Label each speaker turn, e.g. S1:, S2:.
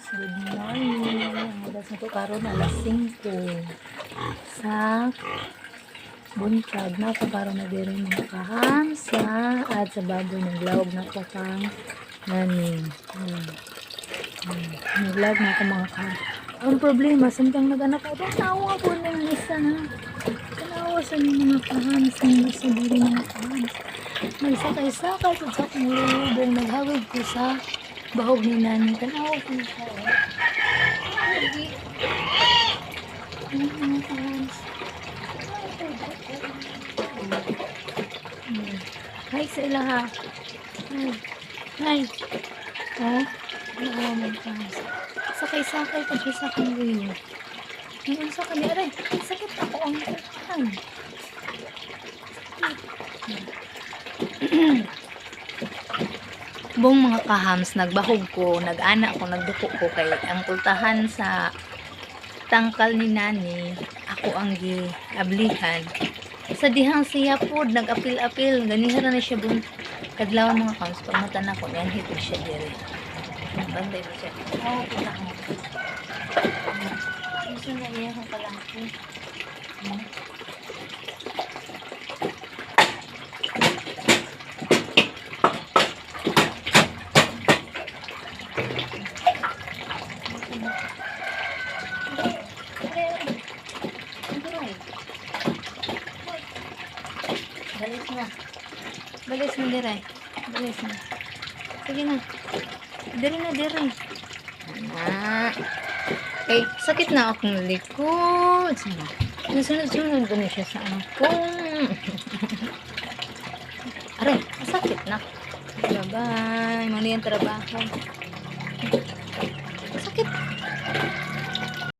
S1: Good morning. Oras na to karon alas 5. Sa buntag na ko karon na diri mga kahamsa at sa baboy naglawag na ko kang nanin. Hmm. Hmm. Naglag na ako mga ka. Ang problema, samtang nag-anak ako, tanawa ko ng isa na. Tanawa sa mga mga kahamsa, ng isa diri mga kahamsa. Nagsakay-sakay sa kong lubong, naghawig ko sa bahog ni nani. Tanawa ko siya. kahamsa? Hmm. Hi sa ila ha. Hi. Hi. Oh. Oo, mga kahamsa. Sakay-sakay pa siya sa akong wheel. Ngayon sa kanya, aray, sakit ako ang kutan. Buong mga kahams, nagbahog ko, nag-ana ko, nagduko ko kay ang kultahan sa tangkal ni nani, ako ang giablihan. Sa dihang siya po, nag-apil-apil, ganihan na siya bun. Kadlaw mga kahams, pag mata na ko, yan hito siya dire. Bantay mo siya. Oo, kita mo. Gusto na iya kung kalaki. Balis na. Balis na, diray. Balis na. Sige na. Diri na, diri. Na. Eh, sakit na akong likod. Sana. Nasunod-sunod ko na siya sa akong. Aray, sakit na. Bye-bye. Mali ang trabaho. Thank you.